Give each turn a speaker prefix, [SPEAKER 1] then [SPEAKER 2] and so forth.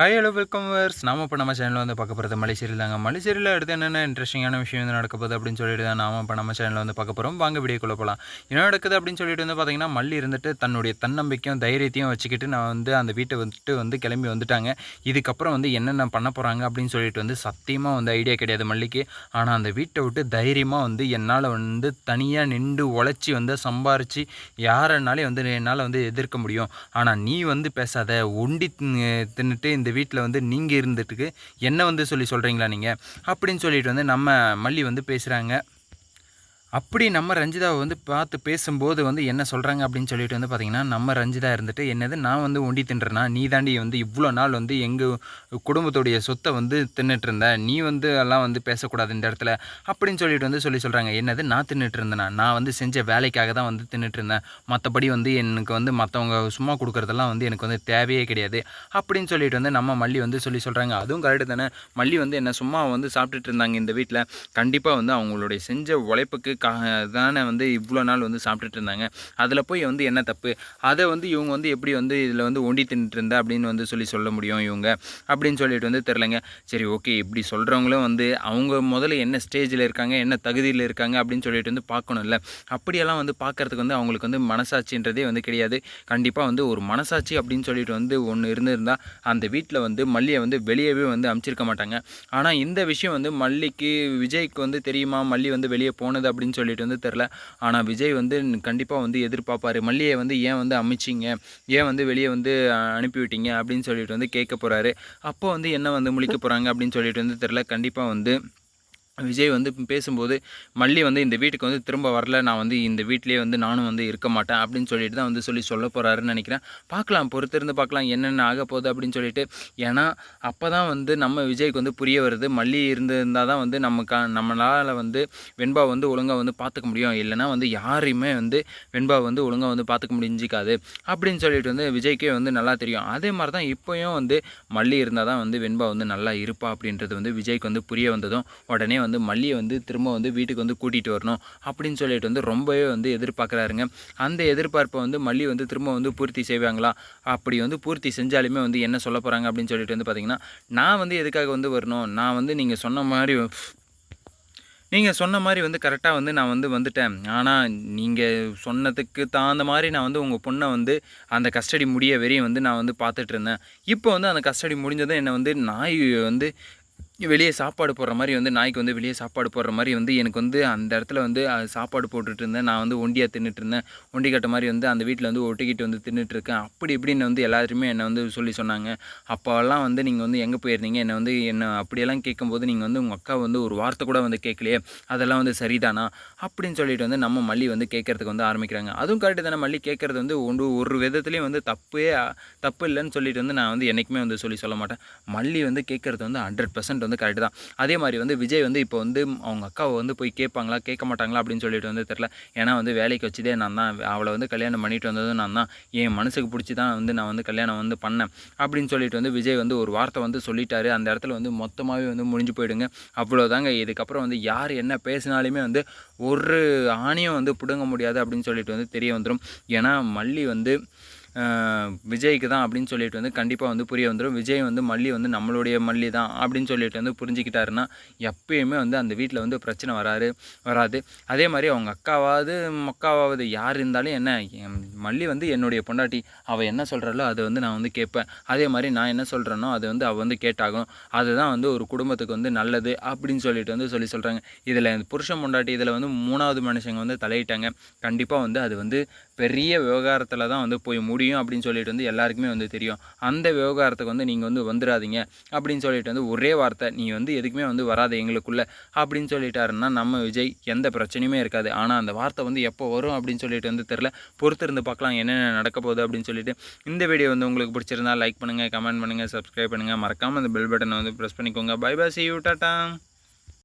[SPEAKER 1] Hi hello welcome verse நாம இப்போ நம்ம சேனலில் வந்து பார்க்க போகிறது மலைசேரியில் தாங்க மலைசேரியில் அடுத்து என்னென்ன இன்ட்ரெஸ்டிங்கான விஷயம் வந்து நடக்க போகுது அப்படின்னு சொல்லிட்டு தான் நாம இப்போ நம்ம சேனலில் வந்து பார்க்க போகிறோம் வாங்க வீடியோக்குள்ளே போகலாம் என்ன நடக்குது அப்படின்னு சொல்லிட்டு வந்து பார்த்தீங்கன்னா மல்லி இருந்துட்டு தன்னுடைய தன்னம்பிக்கையும் தைரியத்தையும் வச்சுக்கிட்டு நான் வந்து அந்த வீட்டை வந்துட்டு வந்து கிளம்பி வந்துட்டாங்க. இதுக்கப்புறம் வந்து என்னென்ன பண்ண போகிறாங்க அப்படின்னு சொல்லிட்டு வந்து சத்தியமாக வந்து ஐடியா கிடையாது மல்லிக்கு. ஆனால் அந்த வீட்டை விட்டு தைரியமாக வந்து என்னால் வந்து தனியாக நின்று உழைச்சி வந்து சம்பாரித்து யாரனாலே வந்து என்னால் வந்து எதிர்க்க முடியும். ஆனால் நீ வந்து பேசாத ஒண்டி தின்னுட்டு இந்த வீட்டில் வந்து நீங்கள் இருந்துட்டுக்கு என்ன வந்து சொல்லி சொல்கிறீங்களா நீங்கள் அப்படின்னு சொல்லிட்டு வந்து நம்ம மல்லி வந்து பேசுகிறாங்க அப்படி நம்ம ரஞ்சிதாவை வந்து பார்த்து பேசும்போது வந்து என்ன சொல்கிறாங்க அப்படின்னு சொல்லிட்டு வந்து பார்த்தீங்கன்னா நம்ம ரஞ்சிதா இருந்துட்டு என்னது நான் வந்து ஒண்டி தின்றேனா? நீ தாண்டி வந்து இவ்வளோ நாள் வந்து எங்கள் குடும்பத்துடைய சொத்தை வந்து தின்னுட்டு இருந்த நீ வந்து எல்லாம் வந்து பேசக்கூடாது இந்த இடத்துல அப்படின்னு சொல்லிட்டு வந்து சொல்லி சொல்கிறாங்க என்னது நான் தின்னுட்டு இருந்தேனா? நான் வந்து செஞ்ச வேலைக்காக தான் வந்து தின்னுட்டு இருந்தேன். மற்றபடி வந்து எனக்கு வந்து மற்றவங்க சும்மா கொடுக்குறதெல்லாம் வந்து எனக்கு வந்து தேவையே கிடையாது அப்படின்னு சொல்லிட்டு வந்து நம்ம மல்லி வந்து சொல்லி சொல்கிறாங்க அதுவும் கரெக்டு தானே. மல்லி வந்து என்ன சும்மா வந்து சாப்பிட்டுட்டு இருந்தாங்க இந்த வீட்டில் கண்டிப்பாக வந்து அவங்களுடைய செஞ்ச உழைப்புக்கு கா தானே வந்து இவ்வளோ நாள் வந்து சாப்பிட்டுட்டு இருந்தாங்க. அதில் போய் வந்து என்ன தப்பு? அதை வந்து இவங்க வந்து எப்படி வந்து இதில் வந்து ஒண்டி தின்னுட்டு இருந்தா அப்படின்னு வந்து சொல்லி சொல்ல முடியும் இவங்க? அப்படின்னு சொல்லிட்டு வந்து தெரிலங்க சரி ஓகே இப்படி சொல்கிறவங்களும் வந்து அவங்க முதல்ல என்ன ஸ்டேஜில் இருக்காங்க என்ன தகுதியில் இருக்காங்க அப்படின்னு சொல்லிட்டு வந்து பார்க்கணும்ல. அப்படியெல்லாம் வந்து பார்க்கறதுக்கு வந்து அவங்களுக்கு வந்து மனசாட்சின்றதே வந்து கிடையாது. கண்டிப்பாக வந்து ஒரு மனசாட்சி அப்படின்னு சொல்லிட்டு வந்து ஒன்று இருந்திருந்தால் அந்த வீட்டில் வந்து மல்லியை வந்து வெளியவே வந்து அமுச்சிருக்க மாட்டாங்க. ஆனால் இந்த விஷயம் வந்து மல்லிக்கு விஜய்க்கு வந்து தெரியுமா? மல்லி வந்து வெளியே போனது அப்படின்னு சொல்லிட்டு வந்து தெரில ஆனால் விஜய் வந்து கண்டிப்பாக வந்து எதிர்பார்ப்பாரு. மல்லியை வந்து ஏன் வந்து அமைச்சிங்க? ஏன் வந்து வெளியே வந்து அனுப்பிவிட்டீங்க? அப்படின்னு சொல்லிட்டு வந்து கேட்க போகிறாரு அப்போ வந்து என்ன வந்து முழிக்க போகிறாங்க அப்படின்னு சொல்லிட்டு வந்து தெரில கண்டிப்பாக வந்து விஜய் வந்து பேசும்போது மல்லி வந்து இந்த வீட்டுக்கு வந்து திரும்ப வரல. நான் வந்து இந்த வீட்டிலேயே வந்து நானும் வந்து இருக்க மாட்டேன். அப்படின்னு சொல்லிட்டு தான் வந்து சொல்லி சொல்ல போகிறாருன்னு நினைக்கிறேன். பார்க்கலாம். பொறுத்திருந்து பார்க்கலாம் என்னென்ன ஆக போகுது அப்படின்னு சொல்லிட்டு. ஏன்னா அப்போ தான் வந்து நம்ம விஜய்க்கு வந்து புரிய வருது. மல்லி இருந்திருந்தால் தான் வந்து நமக்கு நம்மளால் வந்து வெண்பா வந்து ஒழுங்காக வந்து பார்த்துக்க முடியும். இல்லைனா வந்து யாரையுமே வந்து வெண்பா வந்து ஒழுங்காக வந்து பார்த்துக்க முடிஞ்சிக்காது. அப்படின்னு சொல்லிட்டு வந்து விஜய்க்கே வந்து நல்லா தெரியும். அதே மாதிரி தான் இப்போயும் வந்து மல்லி இருந்தால் தான் வந்து வெண்பா வந்து நல்லா இருப்பா அப்படின்றது வந்து விஜய்க்கு வந்து புரிய வந்ததும் உடனே வந்து மல்லியை வந்து திரும்ப வந்து வீட்டுக்கு வந்து கூட்டிகிட்டு வரணும் அப்படின்னு சொல்லிட்டு வந்து ரொம்பவே வந்து எதிர்பார்க்குறாருங்க. அந்த எதிர்பார்ப்பை வந்து மல்லி வந்து திரும்ப வந்து பூர்த்தி செய்வாங்களா? அப்படி வந்து பூர்த்தி செஞ்சாலுமே வந்து என்ன சொல்ல போகிறாங்க அப்படின்னு சொல்லிட்டு வந்து பார்த்திங்கன்னா நான் வந்து எதுக்காக வந்து வரணும்? நான் வந்து நீங்கள் சொன்ன மாதிரி நீங்கள் சொன்ன மாதிரி வந்து கரெக்டாக வந்து நான் வந்து வந்துட்டேன். ஆனால் நீங்கள் சொன்னதுக்கு தகுந்த மாதிரி நான் வந்து உங்கள் பொண்ணை வந்து அந்த கஸ்டடி முடிய வரையும் வந்து நான் வந்து பார்த்துட்டு இருந்தேன். இப்போ வந்து அந்த கஸ்டடி முடிஞ்சதும் என்னை வந்து நாய் வந்து வெளியே சாப்பாடு போடுற மாதிரி வந்து நாய்க்கு வந்து வெளியே சாப்பாடு போடுற மாதிரி வந்து எனக்கு வந்து அந்த இடத்துல வந்து சாப்பாடு போட்டுட்டு இருந்தேன். நான் வந்து ஒண்டியாக தின்னுட்டு இருந்தேன். ஒண்டி கட்ட மாதிரி வந்து அந்த வீட்டில் வந்து ஒட்டிக்கிட்டு வந்து தின்னுட்டு இருக்கேன். அப்படி இப்படின்னு வந்து எல்லாருமே என்னை வந்து சொல்லி சொன்னாங்க. அப்போல்லாம் வந்து நீங்கள் வந்து எங்கே போயிருந்தீங்க? என்னை வந்து என்ன அப்படியெல்லாம் கேட்கும்போது நீங்கள் வந்து உங்கள் அக்கா வந்து ஒரு வார்த்தை கூட வந்து கேட்கலையே. அதெல்லாம் வந்து சரிதானா? அப்படின்னு சொல்லிட்டு வந்து நம்ம மல்லி வந்து கேட்கறதுக்கு வந்து ஆரம்பிக்கிறாங்க. அதுவும் கரெக்டு தானே. மல்லி கேட்கறது வந்து ஒன்று ஒரு விதத்துலேயும் வந்து தப்பே தப்பு இல்லைன்னு சொல்லிட்டு வந்து நான் வந்து என்றைக்குமே வந்து சொல்லி சொல்ல மாட்டேன். மல்லி வந்து கேட்கறது வந்து ஹண்ட்ரட் பர்சன்ட் வந்து கரெக்டு தான். அதே மாதிரி வந்து விஜய் வந்து இப்போ வந்து அவங்க அக்காவை வந்து போய் கேட்பாங்களா கேட்க மாட்டாங்களா அப்படின்னு சொல்லிட்டு வந்து தெரில ஏன்னா வந்து வேலைக்கு வச்சதே நான் தான். அவளை வந்து கல்யாணம் பண்ணிட்டு வந்ததும் நான் தான். என் மனசுக்கு பிடிச்சி தான் வந்து நான் வந்து கல்யாணம் வந்து பண்ணேன் அப்படின்னு சொல்லிட்டு வந்து விஜய் வந்து ஒரு வார்த்தை வந்து சொல்லிட்டாரு. அந்த இடத்துல வந்து மொத்தமாகவே வந்து முடிஞ்சு போயிடுங்க. அவ்வளோதாங்க இதுக்கப்புறம் வந்து யார் என்ன பேசினாலுமே வந்து ஒரு ஆணியும் வந்து பிடுங்க முடியாது அப்படின்னு சொல்லிட்டு வந்து தெரிய வந்துடும் ஏன்னா மல்லி வந்து விஜய்க்கு தான் அப்படின்னு சொல்லிட்டு வந்து கண்டிப்பாக வந்து புரிய வந்துடும் விஜய் வந்து மல்லி வந்து நம்மளுடைய மல்லி தான் அப்படின்னு சொல்லிட்டு வந்து புரிஞ்சுக்கிட்டாருன்னா எப்பயுமே வந்து அந்த வீட்டில் வந்து பிரச்சனை வராது வராது. அதே மாதிரி அவங்க அக்காவாவது மக்காவாவது யார் இருந்தாலும் என்ன என் மல்லி வந்து என்னுடைய பொண்டாட்டி அவள் என்ன சொல்கிறாளோ அதை வந்து நான் வந்து கேட்பேன். அதே மாதிரி நான் என்ன சொல்கிறேனோ அதை வந்து அவள் வந்து கேட்டாகும். அதுதான் வந்து ஒரு குடும்பத்துக்கு வந்து நல்லது அப்படின்னு சொல்லிட்டு வந்து சொல்லி சொல்கிறாங்க இதில் புருஷன் பொண்டாட்டி இதில் வந்து மூணாவது மனுஷங்க வந்து தலையிட்டாங்க. கண்டிப்பாக வந்து அது வந்து பெரிய விவகாரத்தில் தான் வந்து போய் முடியும் அப்படின்னு சொல்லிட்டு வந்து எல்லாருக்குமே வந்து தெரியும். அந்த விவகாரத்துக்கு வந்து நீங்கள் வந்து வந்துடாதீங்க அப்படின்னு சொல்லிட்டு வந்து ஒரே வார்த்தை நீ வந்து எதுக்குமே வந்து வராது எங்களுக்குள்ள. அப்படின்னு சொல்லிட்டாருன்னா நம்ம விஜய் எந்த பிரச்சனையுமே இருக்காது. ஆனால் அந்த வார்த்தை வந்து எப்போ வரும் அப்படின்னு சொல்லிட்டு வந்து தெரில பொறுத்திருந்து பார்க்கலாம் என்னென்ன நடக்க போகுது அப்படின்னு சொல்லிட்டு. இந்த வீடியோ வந்து உங்களுக்கு பிடிச்சிருந்தா லைக் பண்ணுங்கள் கமெண்ட் பண்ணுங்கள் சப்ஸ்கிரைப் பண்ணுங்கள் மறக்காமல் அந்த பெல் பட்டனை வந்து ப்ரெஸ் பண்ணிக்கோங்க. Bye bye see you tata